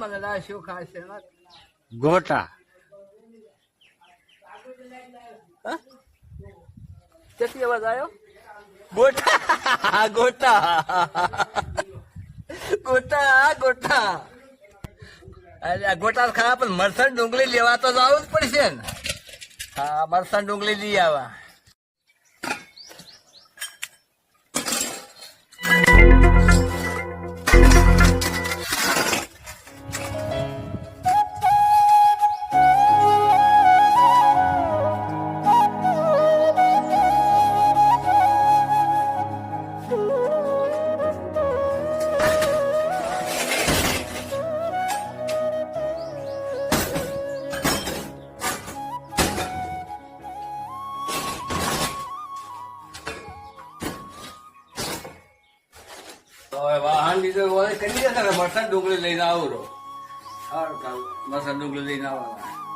મને શું ખાશે? ગોટા. કેટલી અવાજ આવ્યો ગોટા. ગોટા. ગોટા ગોટા. અરે ગોટા ખરા પણ મરસણ ડુંગળી લેવા તો જવું જ પડશે ને. હા મરસણ ડુંગળી લઈ આવા. ડુંગળી લઈને આવું રહો. સારું મરસણ ડુંગળી લઈને આવવાના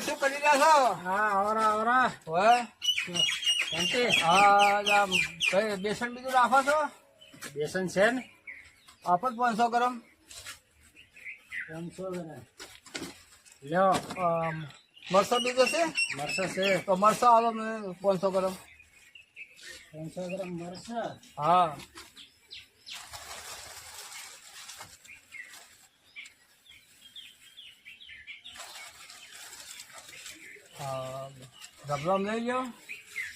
શું કરી રહ્યા છો? હા આવરા આવરા. હોય હા બેસન બીજું રાખો છો? બેસન છે ને? આપો જ પાંચસો ગરમ. પાંચસો ગ્રામ. લ્યો. મરસો બીજો છે? મરસા છે. તો મરસો આવો પાંચસો ગરમ. પાંચસો ગરમ મરસો? હા. ગભરામ લઈ લો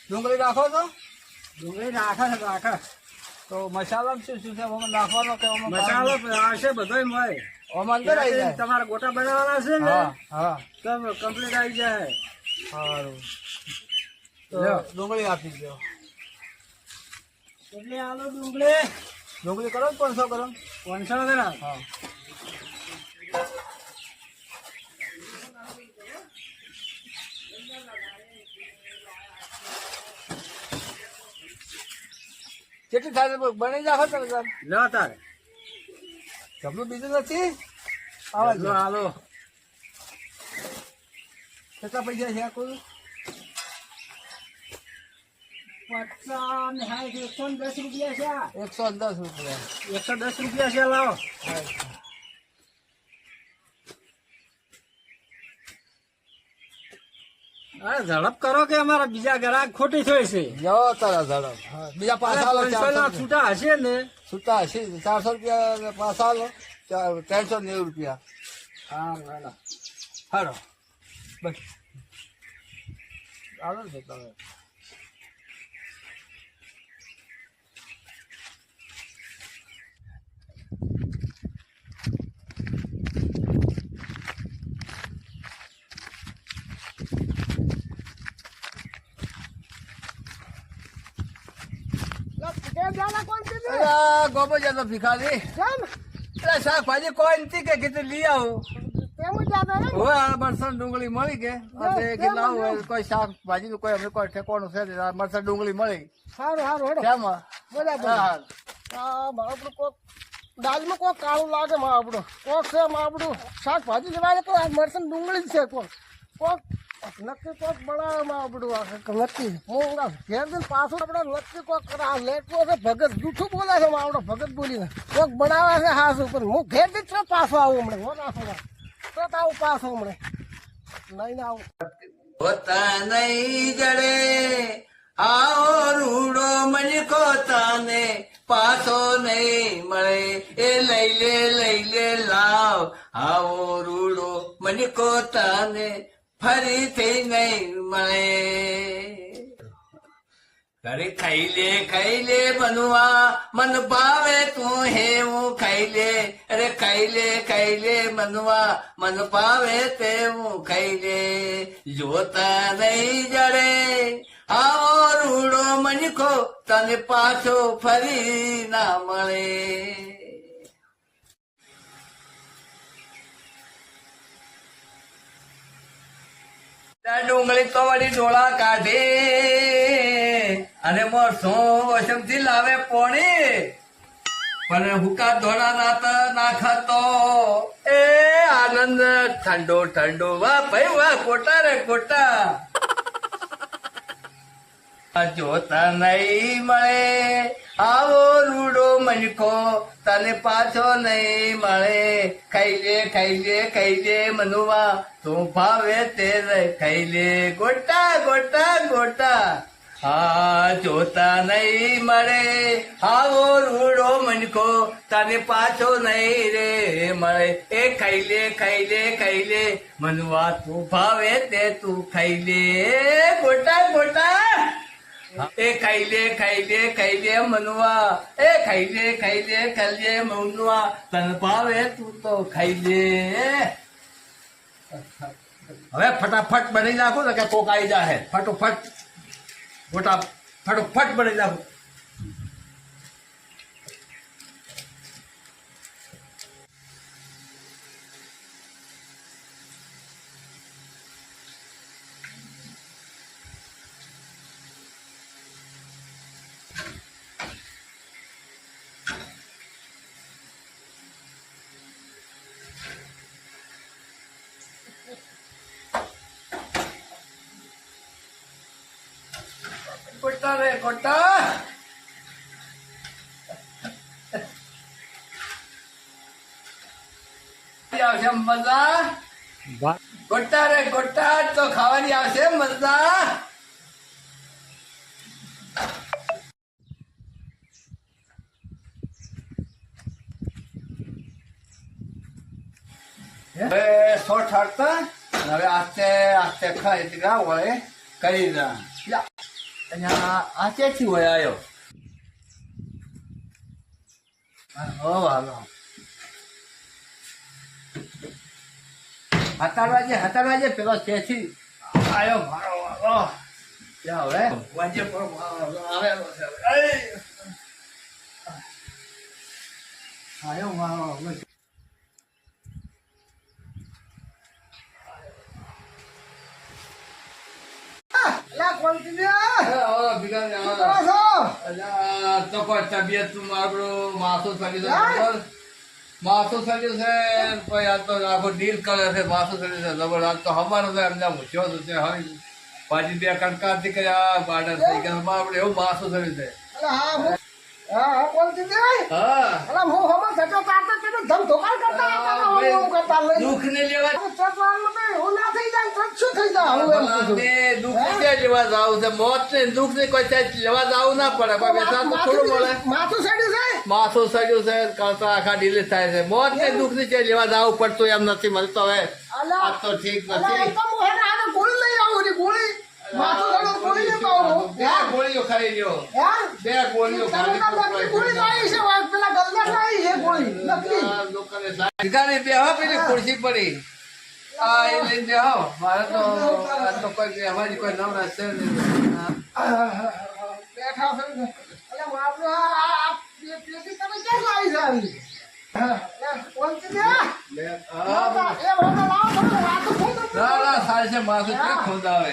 ડુંગળી રાખો છો ડુંગળી રાખે છે રાખે. તો મસાલામાં શું શું છે? નાખવાનો કે આમાં મસાલો આવશે બધોય મળે. આમાં અંદર આવી જાય. તમારે ગોટા બનાવવાના છે ને? હા હા. તો કમ્પ્લીટ આવી જાય. સારું. ડુંગળી આપી દો. કેટલી આલુ ડુંગળી. ડુંગળી કરો પાંચસો કરો પાંચસો ગ્રામ? હા. કેટલી થાય? બની જાખો તમે તાર? લો તારે. જમલું બીજું નથી? આવો હાલો. આલો કેટલા પૈસા છે આ કોઈ ને એકસો ને દસ રૂપિયા છે આ. એકસો દસ રૂપિયા. એકસો દસ રૂપિયા છે લાવો અરે ઝડપ કરો કે અમારા બીજા ગ્રાહક ખોટી થઈ છે? જવો તારા ઝડપ. હા, બીજા પાછા. છૂટા હશે ને? છૂટા હશે. ચારસો રૂપિયા પાછા લો ત્રણસો નેવું રૂપિયા. હા હાલો. હાલો. બસ. આવો ને તમે અરે ગોબો જતો ભિખારી. અરે શાકભાજી કોઈ નથી કે કીધું લઈ આવું. મરસણ ડુંગળી મળી કે? એટલે કોઈ શાકભાજી નું કોઈ અમને કોઈ ઠેકોનું છે મરસણ ડુંગળી મળી. સારું સારું શેમાં બરાબર. આપણું કોક દાલમાં કોક કાળું લાગે માં આપણું. કોક છે માં આપણું શાકભાજી લેવાય તો આ મરસન ડુંગળી જ છે કોક. કોક નક્કી કોક બનાવે આપડું આ હું આ ઘેર દિન પાછું આપણે નક્કી કોક. આ લેટવો છે, ભગત જૂઠું બોલે છે આપણો ભગત બોલીને. કોક બનાવે છે હાસ ઉપર. હું ઘેર દિન છો પાછો આવું હમણે. હો નાખો તો આવું પાછો હમણે. લઈને આવું. પોતા નહીં જડે. આવો રૂડો મલકો તાને પાછો નહીં મળે. એ લઈ લે લઈ લે, લાવ. આવો રૂડો મલકો તાને ફરીથી નહીં મળે. અરે ખાઈ લે ખાઈ લે બનવા, મન ભાવે તું હે, હું ખાઈ લે અરે ખાઈ લે ખાઈ લે મનવા મન ભાવે તે હું ખાઈ લે જોતા નહીં જડે. આવો રૂડો મનખો, તને પાછો ફરી ના મળે ત્યાં ડુંગળી તો વળી ડોળા કાઢે. અને મોરસો વસમથી લાવે પોણી. પણ હુકા ધોળા નાત નાખતો. એ આનંદ ઠંડો ઠંડો વાહ ભાઈ વાહ કોટા રે આ જોતા નહીં મળે. આવો રૂડો મનકો તને પાછો નહીં મળે. ખાઈ લે ખાઈ લે મનુવા, તું ભાવે તે ખાઈ લે ગોટા ગોટા ગોટા. હા, જોતા નહીં મળે. આવો રૂડો મનકો તને પાછો નહીં રે મળે. એ ખાઈ લે ખાઈ લે ખાઈ લે મનુવા, તું ભાવે તે તું ખાઈ લે ગોટા ગોટા. એ ખાઈ લે ખાઈ લે ખાઈ લે મનવા એ ખાઈ લે ખાઈ લે ખાઈ લે મનવા તન ભાવે તું તો ખાઈ લે. હવે ફટાફટ બની નાખો ને કે કોક આવી જાય ફટોફટ. મોટા ફટોફટ બની નાખો કોટા ಕೊಟ್ಟ આવશે મજા? ગોટા રે ગોટા તો ખાવાની આવશે મજા. હવે સો ઠારતા હવે આસ્તે આસ્તે ખાઈ ના વળે કરી દીધા અહીંયા આ ક્યાંથી હોય આવ્યો હો હાલો. હતારવાજે હતારવાજે પેલો ક્યાંથી આવ્યો મારો વાલો. ત્યાં હવે? વાજે પર આવેલો છે આવ્યો મારો હવે અલ્યા કોલતી દે આવો, ભીખા ને શું આવો. કરો છો અલ્યા, તો કોઈ તબિયત આપણું માથું સડ્યું છે ખબર? છે પછી આ તો આખો ડીલ કરે છે માથું સડ્યું છે તો હમારો તો એમને મૂછ્યો તો છે હવે પાછી બે કણકારથી કર્યા બાડા થઈ ગયા આપણે એવું માથું સડ્યું છે. હા હા હા હમણાં ધમ કરતા દુઃખ ને લેવા માથું સડ્યું છે? માથું સડ્યું છે કરતા આખા ડિલીટ થાય છે. મોત ને દુઃખ ને ક્યાં લેવા જાવું પડતું એમ નથી મળતો હવે. આ તો ઠીક નથી. આવું આવું ગોળીઓ ખાઈ લ્યો. બે ગોળીઓ તો ગોળી લાવી છે. પેલા ગલગા લાવી છે ગોળી નકલી. હો પેલી ખુરશી પડી. આ એ લઈને હો. મારે તો આ તો કોઈ બેહવાની કોઈ નવરા છે નહીં. બેઠા છે ને. અલ્યા બાપરે, આ પેટી તમે ક્યાં લાવી છે આવી. ના ના સારી છે માથું ક્યાં ખોદાવે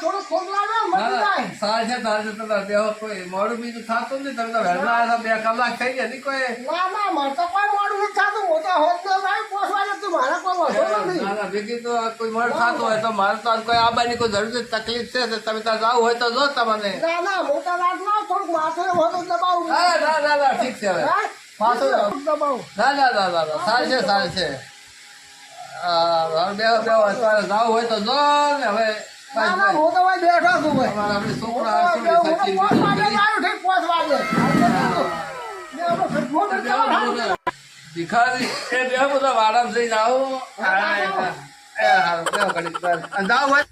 થોડું ખોલ લાવો જાય છે સારી છે તમે બે કોઈ મોડું બીજું થતું તમે વહેલા આવ્યા બે કલાક થઈ ગયા નહીં કોઈ ના ના મારે તો કોઈ મોડું નથી થતું હું તો હોત તું મારે કોઈ વાંધો નથી ના ના ભેગી તો કોઈ મોડું થતું હોય તો મારે તો કોઈ આવવાની કોઈ જરૂર તકલીફ છે તમે ત્યાં જાવું હોય તો જો તમને ના ના મોટા રાત ના થોડુંક માથું એ હોતું દબાવું ના ના ના ઠીક છે હવે હા? દબાવું ના ના ના ના ના છે સારું છે બે બે અત્યારે જાવું હોય તો જો ને હવે ના ના હું તો ભાઈ બેઠો છું ભાઈ. છોકરા ભાઈ ચલાવો. ભિખારી એ બે બધા વાડામાં જઈને આવો. એ હારું બે. અને જાવું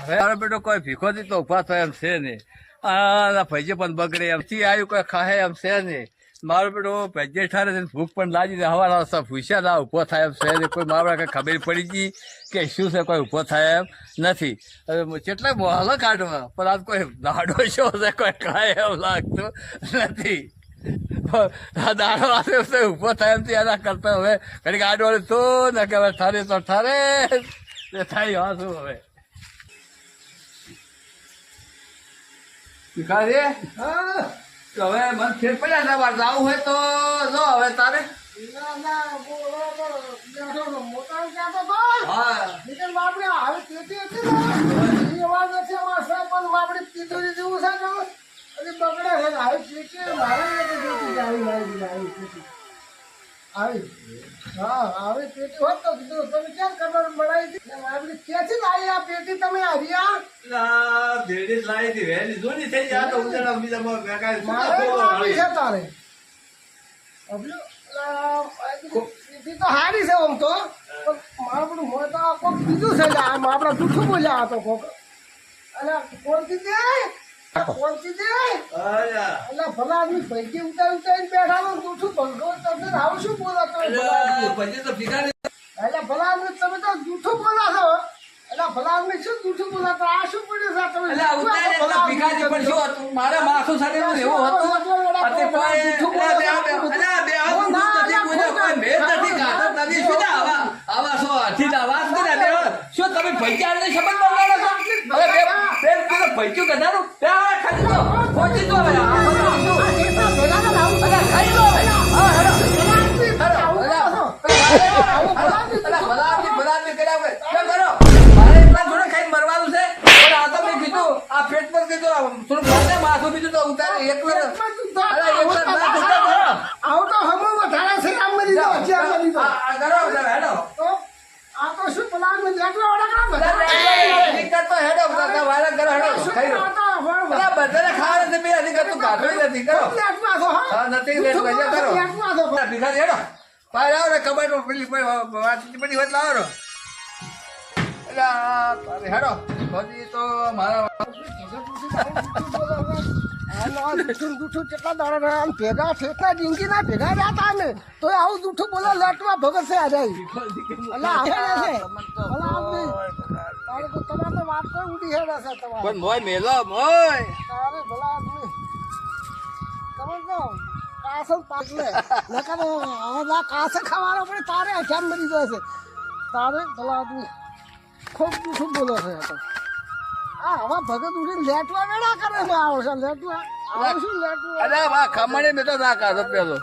હવે મારો બેટો કોઈ ભીખો તો ઊભા થાય એમ છે નહીં. આ ભાઈજી પણ બગડે એમ. થી આવ્યું કોઈ ખાહે એમ છે નહીં. મારો બેટો ભૈજે ઠારે છે ભૂખ પણ લાગી જાય હવા રસ્તા ભૂસ્યા ના ઊભો થાય એમ છે કોઈ મારા કઈ ખબર પડી ગઈ કે શું છે, કોઈ ઊભો થાય એમ નથી. હવે કેટલા મોહલો કાઢવા. પણ આજ કોઈ દાડો શો છે, કોઈ કાંઈ એમ લાગતું નથી. દાડો આવે તો ઊભો થાય એમ એના કરતા હવે. ઘડીક આડોળ તો ને કે હવે ઠરે તો ઠારે. થાય હા શું હવે? ભિખારી હા. તો હવે મન ફેર પડ્યા ના બાર જવું હોય તો જો હવે તારે. બગડે છે ને હવે પેટી મારે નથી જોતી આવી. હા પેટી હોત તો કીધું તમે કેમ ખબર બનાવી હતી ક્યાંથી લાવી આ પેટી તમે હરિયા ભેડી લાવી હતી વહેલી જૂની થઈ જાય તો ઉજાડા બીજામાં ભેગા છે તારે પેટી તો હારી છે આમ તો. પણ મારું તો આ કોક બીજું છે આ આપણા જૂઠું બોલ્યા આ તો કોક. અને કોણથી દે મારા માથું સાથે એવું હતું? શું તમે પૈસા શપથ બોલાવો છો? હવે પૈસું કઢાડું બે હવે ખાલી દો પહોંચી દો હવે આ પેટ પર કીધું થોડું માથું બીજું તો ઉતારે એક અલા, એકલો ના ઉતાર કરો. આવું તો હમો વધારે છે આમ મરી જાઓ છે આમ મરી આ જાઓ આ કરો બધા હેડો તો આ તો શું પેલા આદમી લેકડા વડા બધા બધા અધિકાર તો હેડો બધા વાયરા કરો હેડો ખાઈ લો અલા, બધાને ખાવા નથી બે કાઢો નથી કરો. હા, નથી બહાર આવો ને કબાટમાં પેલી વાતચીત બધી વાત લાવો ને. હેડો. બધી તો મારા કેટલા દાડા રહ્યા આમ ભેગા ભેગા રહ્યા હતા ને તો આવું જૂઠું બોલો લટવા ભગત છે આજે. છે. તમારે વાત તો ઉડી હેડે છે તમારે. પણ મોય મેલો મોય. તારે ભલા આદમી કાસલ પાકલે નકર હવે કાસે ખાવાનો પડે તારે અજામ મરી છે. તારે ભલા આદમી ખૂબ દુઃખ બોલો છે આ તો. આ હવા ભગત ઉડીને લેટવા વેડા કરે છે આવશે લેટવા આવશું લેટવા. અરે વાહ ખમણે મેં તો ના કાઢો પેલો.